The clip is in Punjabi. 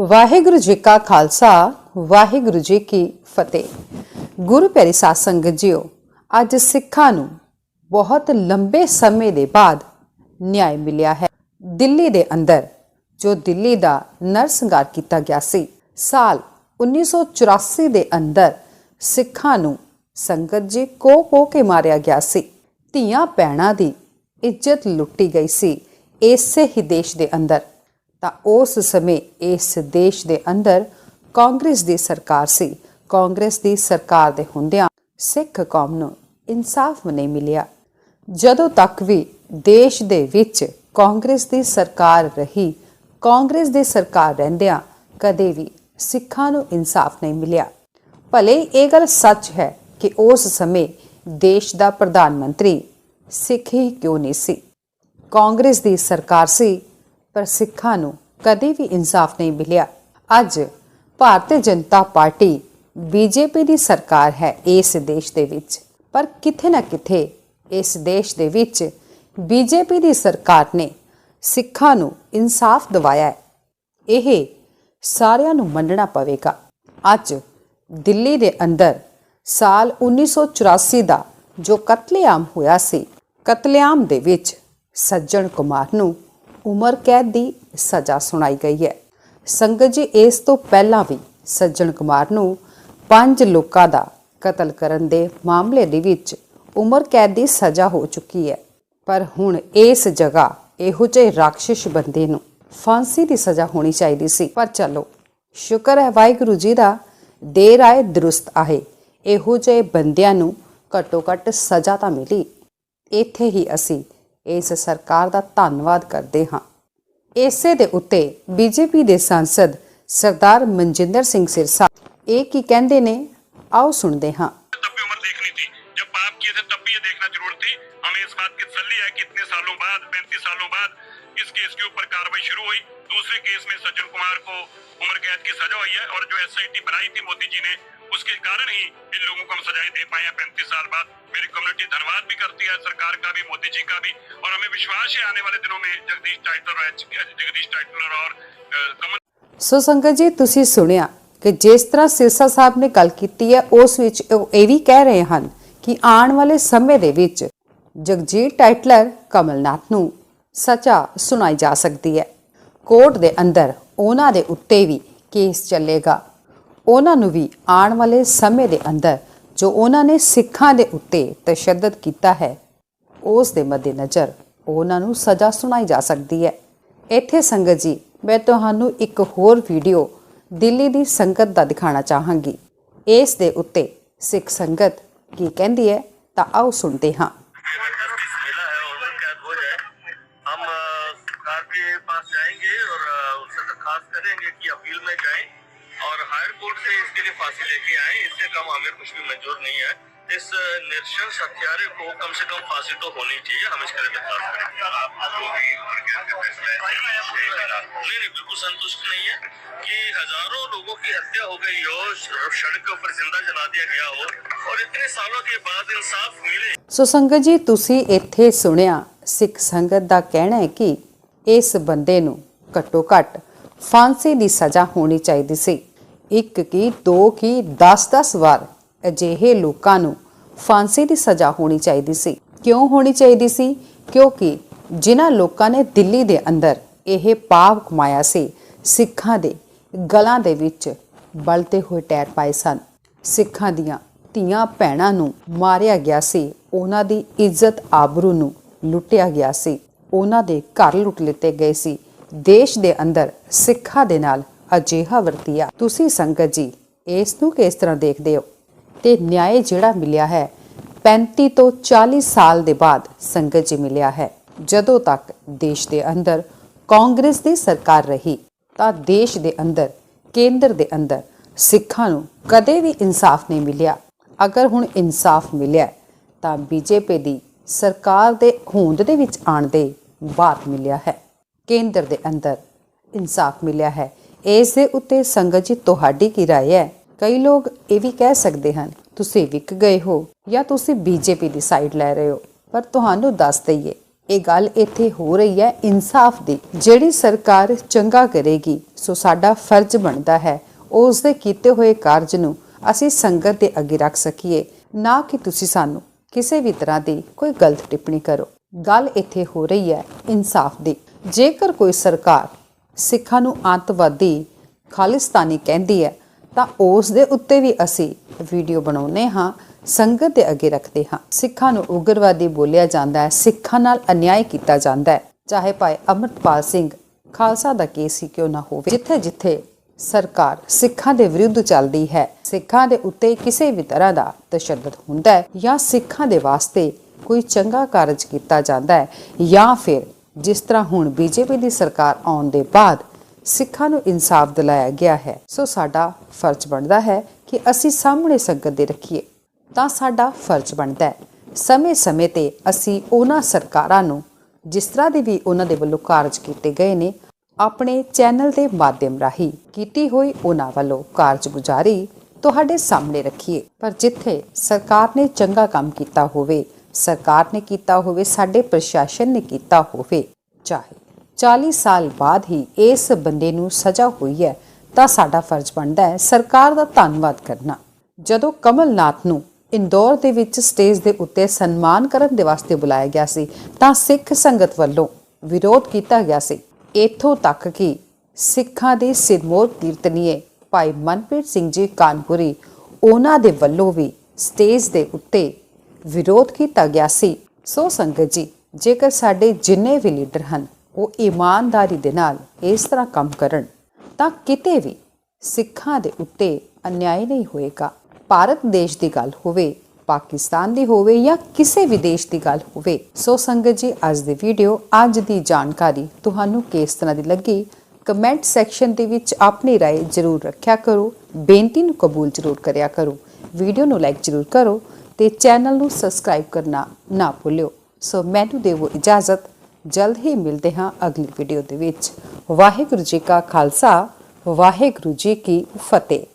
ਵਾਹਿਗੁਰੂ ਜੀ ਕਾ ਖਾਲਸਾ, ਵਾਹਿਗੁਰੂ ਜੀ ਕੀ ਫਤਿਹ। ਗੁਰੂ ਪਿਆਰੀ ਸਾਧ ਸੰਗਤ ਜੀਓ, ਅੱਜ ਸਿੱਖਾਂ ਨੂੰ ਬਹੁਤ ਲੰਬੇ ਸਮੇਂ ਦੇ ਬਾਅਦ ਨਿਆਂ ਮਿਲਿਆ ਹੈ। ਦਿੱਲੀ ਦੇ ਅੰਦਰ, ਜੋ ਦਿੱਲੀ ਦਾ ਨਰਸੰਹਾਰ ਕੀਤਾ ਗਿਆ ਸੀ, ਸਾਲ 1984 ਦੇ ਅੰਦਰ ਸਿੱਖਾਂ ਨੂੰ ਸੰਗਤ ਜੀ ਕੋ ਕੋ ਕੇ ਮਾਰਿਆ ਗਿਆ ਸੀ। ਧੀਆਂ ਪੈਣਾ ਦੀ ਇੱਜ਼ਤ ਲੁੱਟੀ ਗਈ ਸੀ, ਇਸੇ ਹੀ ਦੇਸ਼ ਦੇ ਅੰਦਰ। ਤਾਂ ਉਸ ਸਮੇਂ ਇਸ ਦੇਸ਼ ਦੇ ਅੰਦਰ ਕਾਂਗਰਸ ਦੀ ਸਰਕਾਰ ਸੀ। ਕਾਂਗਰਸ ਦੀ ਸਰਕਾਰ ਦੇ ਹੁੰਦਿਆਂ ਸਿੱਖ ਕੌਮ ਨੂੰ ਇਨਸਾਫ ਨਹੀਂ ਮਿਲਿਆ। ਜਦੋਂ ਤੱਕ ਵੀ ਦੇਸ਼ ਦੇ ਵਿੱਚ ਕਾਂਗਰਸ ਦੀ ਸਰਕਾਰ ਰਹੀ, ਕਾਂਗਰਸ ਦੀ ਸਰਕਾਰ ਰਹਿੰਦਿਆਂ ਕਦੇ ਵੀ ਸਿੱਖਾਂ ਨੂੰ ਇਨਸਾਫ ਨਹੀਂ ਮਿਲਿਆ। ਭਲੇ ਇਹ ਗੱਲ ਸੱਚ ਹੈ ਕਿ ਉਸ ਸਮੇਂ ਦੇਸ਼ ਦਾ ਪ੍ਰਧਾਨ ਮੰਤਰੀ ਸਿੱਖ ਹੀ ਕਿਉਂ ਨਹੀਂ ਸੀ। ਕਾਂਗਰਸ ਦੀ ਸਰਕਾਰ ਸੀ ਪਰ ਸਿੱਖਾਂ ਨੂੰ ਕਦੇ ਵੀ ਇਨਸਾਫ ਨਹੀਂ ਮਿਲਿਆ। ਅੱਜ ਭਾਰਤੀ ਜਨਤਾ ਪਾਰਟੀ ਬੀਜੇਪੀ ਦੀ ਸਰਕਾਰ ਹੈ ਇਸ ਦੇਸ਼ ਦੇ ਵਿੱਚ। ਪਰ ਕਿਥੇ ਨਾ ਕਿਥੇ ਇਸ ਦੇਸ਼ ਦੇ ਵਿੱਚ ਬੀਜੇਪੀ ਦੀ ਸਰਕਾਰ ਨੇ ਸਿੱਖਾਂ ਨੂੰ ਇਨਸਾਫ ਦਿਵਾਇਆ ਹੈ। ਇਹ ਸਾਰਿਆਂ ਨੂੰ ਮੰਨਣਾ ਪਵੇਗਾ। ਅੱਜ ਦਿੱਲੀ ਦੇ ਅੰਦਰ ਸਾਲ 1984 ਦਾ ਜੋ ਕਤਲੇਆਮ ਹੋਇਆ ਸੀ, ਕਤਲੇਆਮ ਦੇ ਵਿੱਚ ਸੱਜਣ ਕੁਮਾਰ ਨੂੰ ਉਮਰ ਕੈਦ ਦੀ ਸਜ਼ਾ ਸੁਣਾਈ ਗਈ ਹੈ। ਸੰਗਤ ਜੀ, ਇਸ ਤੋਂ ਪਹਿਲਾਂ ਵੀ ਸੱਜਣ ਕੁਮਾਰ ਨੂੰ ਪੰਜ ਲੋਕਾਂ ਦਾ ਕਤਲ ਕਰਨ ਦੇ ਮਾਮਲੇ ਦੇ ਵਿੱਚ ਉਮਰ ਕੈਦ ਦੀ ਸਜ਼ਾ ਹੋ ਚੁੱਕੀ ਹੈ। ਪਰ ਹੁਣ ਇਸ ਜਗ੍ਹਾ ਇਹੋ ਜਿਹੇ ਰਾਖਸ਼ ਬੰਦੇ ਨੂੰ ਫਾਂਸੀ ਦੀ ਸਜ਼ਾ ਹੋਣੀ ਚਾਹੀਦੀ ਸੀ। ਪਰ ਚਲੋ, ਸ਼ੁਕਰ ਹੈ ਵਾਹਿਗੁਰੂ ਜੀ ਦਾ ਦੇਰ ਆਏ ਦਰੁਸਤ ਆਏ। ਇਹੋ ਜਿਹੇ ਬੰਦਿਆਂ ਨੂੰ ਘੱਟੋ ਘੱਟ ਸਜ਼ਾ ਤਾਂ ਮਿਲੀ। ਇੱਥੇ ਹੀ ਅਸੀਂ ਇਸ ਸਰਕਾਰ ਦਾ ਧੰਨਵਾਦ ਕਰਦੇ ਹਾਂ ਇਸੇ ਦੇ ਉੱਤੇ ਬੀਜੇਪੀ ਦੇ ਸਾਂਸਦ ਸਰਦਾਰ ਮਨਜਿੰਦਰ ਸਿੰਘ ਸਿਰਸਾ ਇਹ ਕੀ ਕਹਿੰਦੇ ਨੇ ਆਓ ਸੁਣਦੇ ਹਾਂ तब भी उम्र देखनी थी जब पाप किए थे तब भी ये देखना जरूर थी हमें इस बात की तसल्ली है कि इतने सालों बाद पैंतीस सालों बाद इस केस के ऊपर कार्रवाई शुरू हुई दूसरे केस में सज्जन कुमार को उम्र कैद की सजा हुई है और जो एसआईटी बनाई थी मोदी जी ने उसके कारण ही इन लोगों को हम सजाएं दे पाए हैं पैंतीस साल बाद मेरी कम्युनिटी धन्यवाद भी करती है सरकार का भी मोदी जी का भी और हमें विश्वास है आने वाले दिनों में जगदीश टाइटलर और जगदीश टाइटलर और अ, कमल ਸੋ ਸੰਗਤ ਜੀ ਤੁਸੀਂ ਸੁਣਿਆ ਕਿ ਜਿਸ ਤਰ੍ਹਾਂ ਸਿਰਸਾ ਸਾਹਿਬ ਨੇ ਗੱਲ ਕੀਤੀ ਹੈ ਉਸ ਵਿੱਚ ਉਹ ਇਹ ਵੀ ਕਹਿ ਰਹੇ ਹਨ ਕਿ ਆਉਣ ਵਾਲੇ ਸਮੇਂ ਦੇ ਵਿੱਚ ਜਗਜੀਤ ਟਾਈਟਲਰ ਕਮਲਨਾਥ ਨੂੰ ਸਜ਼ਾ ਸੁਣਾਈ ਜਾ ਸਕਦੀ ਹੈ ਕੋਰਟ ਦੇ ਅੰਦਰ ਉਹਨਾਂ ਦੇ ਉੱਤੇ ਵੀ ਕੇਸ ਚੱਲੇਗਾ ਉਹਨਾਂ ਨੂੰ ਵੀ ਆਉਣ ਵਾਲੇ ਸਮੇਂ ਦੇ ਅੰਦਰ ਜੋ ਉਹਨਾਂ ਨੇ ਸਿੱਖਾਂ ਦੇ ਉੱਤੇ ਤਸ਼ੱਦਦ ਕੀਤਾ ਹੈ ਉਸ ਦੇ ਮੱਦੇਨਜ਼ਰ ਉਹਨਾਂ ਨੂੰ ਸਜ਼ਾ ਸੁਣਾਈ ਜਾ ਸਕਦੀ ਹੈ ਇੱਥੇ ਸੰਗਤ ਜੀ ਮੈਂ ਤੁਹਾਨੂੰ ਇੱਕ ਹੋਰ ਵੀਡੀਓ ਦਿੱਲੀ ਦੀ ਸੰਗਤ ਦਾ ਦਿਖਾਣਾ ਚਾਹਾਂਗੀ ਇਸ ਦੇ ਉੱਤੇ ਸਿੱਖ ਸੰਗਤ ਕੀ ਕਹਿੰਦੀ ਹੈ ਤਾਂ ਆਓ ਸੁਣਦੇ ਹਾਂ जस्टिस मिला है उम्र कैद हो जाए हम अ, सरकार के पास जाएंगे और अ, उनसे दरखास्त करेंगे कि अपील में जाएं और हायर कोर्ट से इसके लिए फांसी लेके आए इससे कम हमें कुछ भी मंजूर नहीं है इस अ, निरशंस हत्यारे को कम से कम फांसी तो होनी चाहिए हम इसके लिए दरखास्त करेंगे जो भी उम्र कैद का फैसला है नहीं नहीं बिल्कुल संतुष्ट नहीं है कि हजारों लोगों की हत्या हो गई हो सड़क के ऊपर जिंदा जला दिया गया हो और इतने सालों के बाद इंसाफ मिले ਸੋ ਸੰਗਤ ਜੀ ਤੁਸੀਂ ਇੱਥੇ ਸੁਣਿਆ ਸਿੱਖ ਸੰਗਤ ਦਾ ਕਹਿਣਾ ਹੈ ਕਿ ਇਸ ਬੰਦੇ ਨੂੰ ਘੱਟੋ ਘੱਟ ਫਾਂਸੀ ਦੀ ਸਜ਼ਾ ਹੋਣੀ ਚਾਹੀਦੀ ਸੀ ਇੱਕ ਕੀ, ਦੋ ਕੀ 10-10 ਵਾਰ ਅਜਿਹੇ ਲੋਕਾਂ ਨੂੰ ਫਾਂਸੀ ਦੀ ਸਜ਼ਾ ਹੋਣੀ ਚਾਹੀਦੀ ਸੀ। ਕਿਉਂ ਹੋਣੀ ਚਾਹੀਦੀ ਸੀ? ਕਿਉਂਕਿ ਜਿਨ੍ਹਾਂ ਲੋਕਾਂ ਨੇ ਦਿੱਲੀ ਦੇ ਅੰਦਰ ਇਹ ਪਾਪ ਕਮਾਇਆ ਸੀ, ਸਿੱਖਾਂ ਦੇ ਗਲਾਂ ਦੇ ਵਿੱਚ ਬਲਤੇ ਹੋਏ ਟਾਇਰ ਪਾਏ ਸਨ। ਸਿੱਖਾਂ ਦੀਆਂ ਧੀਆਂ ਭੈਣਾਂ ਨੂੰ ਮਾਰਿਆ ਗਿਆ ਸੀ, ਉਹਨਾਂ ਦੀ ਇੱਜ਼ਤ ਆਬਰੂ ਨੂੰ ਲੁੱਟਿਆ ਗਿਆ ਸੀ। ਉਹਨਾਂ ਦੇ ਘਰ ਲੁੱਟ ਲਿੱਤੇ ਗਏ ਸੀ। ਦੇਸ਼ ਦੇ ਅੰਦਰ ਸਿੱਖਾਂ ਦੇ ਨਾਲ ਅਜਿਹਾ ਵਰਤਿਆ। ਤੁਸੀਂ ਸੰਗਤ ਜੀ ਇਸ ਨੂੰ ਕਿਸ ਤਰ੍ਹਾਂ ਦੇਖਦੇ ਹੋ? ਤੇ ਨਿਆਂ ਜਿਹੜਾ ਮਿਲਿਆ ਹੈ 35 ਤੋਂ 40 ਸਾਲ ਦੇ ਬਾਅਦ ਸੰਗਤ ਜੀ ਮਿਲਿਆ ਹੈ। ਜਦੋਂ ਤੱਕ ਦੇਸ਼ ਦੇ ਅੰਦਰ ਕਾਂਗਰਸ ਦੀ ਸਰਕਾਰ ਰਹੀ ਤਾਂ ਦੇਸ਼ ਦੇ ਅੰਦਰ ਕੇਂਦਰ ਦੇ ਅੰਦਰ ਸਿੱਖਾਂ ਨੂੰ ਕਦੇ ਵੀ ਇਨਸਾਫ ਨਹੀਂ ਮਿਲਿਆ। ਅਗਰ ਹੁਣ ਇਨਸਾਫ ਮਿਲਿਆ ਹੈ, ਤਾਂ ਬੀਜੇਪੀ ਦੀ ਸਰਕਾਰ ਦੇ ਹੋਂਦ ਦੇ ਵਿੱਚ ਆਣ ਦੇ ਬਾਤ ਮਿਲਿਆ ਹੈ। ਕੇਂਦਰ ਦੇ ਅੰਦਰ ਇਨਸਾਫ ਮਿਲਿਆ ਹੈ। ਇਸ ਦੇ ਉੱਤੇ ਸੰਗਤ ਜੀ ਤੁਹਾਡੀ ਕੀ رائے ਹੈ ਕਈ ਲੋਕ ਇਹ ਵੀ ਕਹਿ ਸਕਦੇ ਹਨ ਤੁਸੀਂ ਵਿਕ ਗਏ ਹੋ ਜਾਂ ਤੁਸੀਂ ਬੀਜੇਪੀ ਦੀ ਸਾਈਡ ਲੈ ਰਹੇ ਹੋ ਪਰ ਤੁਹਾਨੂੰ ਦੱਸ ਦਈਏ ਇਹ ਗੱਲ ਇੱਥੇ ਹੋ ਰਹੀ ਹੈ ਇਨਸਾਫ ਦੀ ਜਿਹੜੀ ਸਰਕਾਰ ਚੰਗਾ ਕਰੇਗੀ ਸੋ ਸਾਡਾ ਫਰਜ਼ ਬਣਦਾ ਹੈ ਉਸ ਦੇ ਕੀਤੇ ਹੋਏ ਕਾਰਜ ਨੂੰ ਅਸੀਂ ਸੰਗਤ ਦੇ ਅੱਗੇ ਰੱਖ ਸਕੀਏ ਨਾ ਕਿ ਤੁਸੀਂ ਸਾਨੂੰ ਕਿਸੇ ਵੀ ਤਰ੍ਹਾਂ ਦੀ ਕੋਈ ਗਲਤ ਟਿੱਪਣੀ ਕਰੋ ਗੱਲ ਇੱਥੇ ਹੋ ਰਹੀ ਹੈ ਇਨਸਾਫ ਦੀ ਜੇਕਰ ਕੋਈ ਸਰਕਾਰ ਸਿੱਖਾਂ ਨੂੰ ਅੰਤਵਾਦੀ ਖਾਲਿਸਤਾਨੀ ਕਹਿੰਦੀ ਹੈ, ਤਾਂ ਉਸ ਦੇ ਉੱਤੇ ਵੀ ਅਸੀਂ ਵੀਡੀਓ ਬਣਾਉਨੇ ਹਾਂ, ਸੰਗਤ ਦੇ ਅੱਗੇ ਰੱਖਦੇ ਹਾਂ। ਸਿੱਖਾਂ ਨੂੰ ਉਗਰਵਾਦੀ ਬੋਲਿਆ ਜਾਂਦਾ ਹੈ, ਸਿੱਖਾਂ ਨਾਲ ਅਨਿਆਏ ਕੀਤਾ ਜਾਂਦਾ ਹੈ। ਚਾਹੇ ਭਾਈ ਅਮਰਪਾਲ ਸਿੰਘ ਖਾਲਸਾ ਦਾ ਕੇਸ ਹੀ ਕਿਉਂ ਨਾ ਹੋਵੇ। ਜਿੱਥੇ ਜਿੱਥੇ ਸਰਕਾਰ ਸਿੱਖਾਂ ਦੇ ਵਿਰੁੱਧ ਚੱਲਦੀ ਹੈ, ਸਿੱਖਾਂ ਦੇ ਉੱਤੇ ਕਿਸੇ ਵੀ ਤਰ੍ਹਾਂ ਦਾ ਤਸ਼ੱਦਦ ਹੁੰਦਾ ਹੈ ਜਾਂ ਸਿੱਖਾਂ ਦੇ ਵਾਸਤੇ ਕੋਈ ਚੰਗਾ ਕਾਰਜ ਕੀਤਾ ਜਾਂਦਾ ਹੈ ਜਾਂ ਫਿਰ ਜਿਸ ਤਰ੍ਹਾਂ ਹੁਣ ਬੀਜੇਪੀ ਦੀ ਸਰਕਾਰ ਆਉਣ ਦੇ ਬਾਅਦ ਸਿੱਖਾਂ ਨੂੰ ਇਨਸਾਫ ਦਿਲਾਇਆ ਗਿਆ ਹੈ, ਸੋ ਸਾਡਾ ਫਰਜ਼ ਬਣਦਾ ਹੈ ਕਿ ਅਸੀਂ ਸਾਹਮਣੇ ਸੰਗਤ ਦੇ ਰੱਖੀਏ। ਤਾਂ ਸਾਡਾ ਫਰਜ਼ ਬਣਦਾ ਹੈ। ਸਮੇਂ-ਸਮੇਂ ਤੇ ਅਸੀਂ ਉਹਨਾਂ ਸਰਕਾਰਾਂ ਨੂੰ, ਜਿਸ ਤਰ੍ਹਾਂ ਦੇ ਵੀ ਉਹਨਾਂ ਦੇ ਵੱਲੋਂ ਕਾਰਜ ਕੀਤੇ ਗਏ ਨੇ, ਆਪਣੇ ਚੈਨਲ ਦੇ ਮਾਧਿਅਮ ਰਾਹੀਂ ਕੀਤੀ ਹੋਈ ਉਹਨਾਂ ਵੱਲੋਂ ਕਾਰਜਗੁਜ਼ਾਰੀ ਤੁਹਾਡੇ ਸਾਹਮਣੇ ਰੱਖੀਏ। ਪਰ ਜਿੱਥੇ ਸਰਕਾਰ ਨੇ ਚੰਗਾ ਕੰਮ ਕੀਤਾ ਹੋਵੇ ਸਰਕਾਰ ਨੇ ਕੀਤਾ ਹੋਵੇ, ਸਾਡੇ ਪ੍ਰਸ਼ਾਸਨ ਨੇ ਕੀਤਾ ਹੋਵੇ, ਚਾਹੇ 40 ਸਾਲ ਬਾਅਦ ਹੀ ਇਸ ਬੰਦੇ ਨੂੰ ਸਜ਼ਾ ਹੋਈ ਹੈ, ਤਾਂ ਸਾਡਾ ਫਰਜ਼ ਬਣਦਾ ਹੈ ਸਰਕਾਰ ਦਾ ਧੰਨਵਾਦ ਕਰਨਾ। ਜਦੋਂ ਕਮਲਨਾਥ ਨੂੰ ਇੰਦੌਰ ਦੇ ਵਿੱਚ ਸਟੇਜ ਦੇ ਉੱਤੇ ਸਨਮਾਨ ਕਰਨ ਦੇ ਵਾਸਤੇ ਬੁਲਾਇਆ ਗਿਆ ਸੀ, ਤਾਂ ਸਿੱਖ ਸੰਗਤ ਵੱਲੋਂ ਵਿਰੋਧ ਕੀਤਾ ਗਿਆ ਸੀ। ਇੱਥੋਂ ਤੱਕ ਕਿ ਸਿੱਖਾਂ ਦੇ ਸਿਰਮੋਰ ਕੀਰਤਨੀਏ ਭਾਈ ਮਨਪ੍ਰੀਤ ਸਿੰਘ ਜੀ ਕਾਨਪੁਰੀ, ਉਹਨਾਂ ਦੇ ਵੱਲੋਂ ਵੀ ਸਟੇਜ ਦੇ ਉੱਤੇ ਵਿਰੋਧ ਕੀਤਾ ਗਿਆ ਸੀ ਸੋ ਸੰਗਤ ਜੀ ਜੇਕਰ ਸਾਡੇ ਜਿੰਨੇ ਵੀ ਲੀਡਰ ਹਨ ਉਹ ਇਮਾਨਦਾਰੀ ਦੇ ਨਾਲ ਇਸ ਤਰ੍ਹਾਂ ਕੰਮ ਕਰਨ ਤਾਂ ਕਿਤੇ ਵੀ ਸਿੱਖਾਂ ਦੇ ਉੱਤੇ ਅਨਿਆਏ ਨਹੀਂ ਹੋਏਗਾ ਭਾਰਤ ਦੇਸ਼ ਦੀ ਗੱਲ ਹੋਵੇ ਪਾਕਿਸਤਾਨ ਦੀ ਹੋਵੇ ਜਾਂ ਕਿਸੇ ਵੀ ਦੇਸ਼ ਦੀ ਗੱਲ ਹੋਵੇ ਸੋ ਸੰਗਤ ਜੀ ਅੱਜ ਦੀ ਵੀਡੀਓ ਅੱਜ ਦੀ ਜਾਣਕਾਰੀ ਤੁਹਾਨੂੰ ਕਿਸ ਤਰ੍ਹਾਂ ਦੀ ਲੱਗੀ ਕਮੈਂਟ ਸੈਕਸ਼ਨ ਦੇ ਵਿੱਚ ਆਪਣੀ رائے ਜ਼ਰੂਰ ਰੱਖਿਆ ਕਰੋ ਬੇਨਤੀ ਨੂੰ ਕਬੂਲ ਜ਼ਰੂਰ ਕਰਿਆ ਕਰੋ ਵੀਡੀਓ ਨੂੰ ਲਾਈਕ ਜ਼ਰੂਰ ਕਰੋ ਤੇ ਚੈਨਲ ਨੂੰ ਸਬਸਕ੍ਰਾਈਬ ਕਰਨਾ ਨਾ ਭੁੱਲਿਓ। ਸੋ ਮੈਨੂੰ ਦੇਵੋ ਇਜਾਜ਼ਤ। ਜਲਦ ਹੀ ਮਿਲਦੇ ਹਾਂ ਅਗਲੀ ਵੀਡੀਓ ਦੇ ਵਿੱਚ। ਵਾਹਿਗੁਰੂ ਜੀ ਕਾ ਖਾਲਸਾ, ਵਾਹਿਗੁਰੂ ਜੀ ਕੀ ਫਤਿਹ।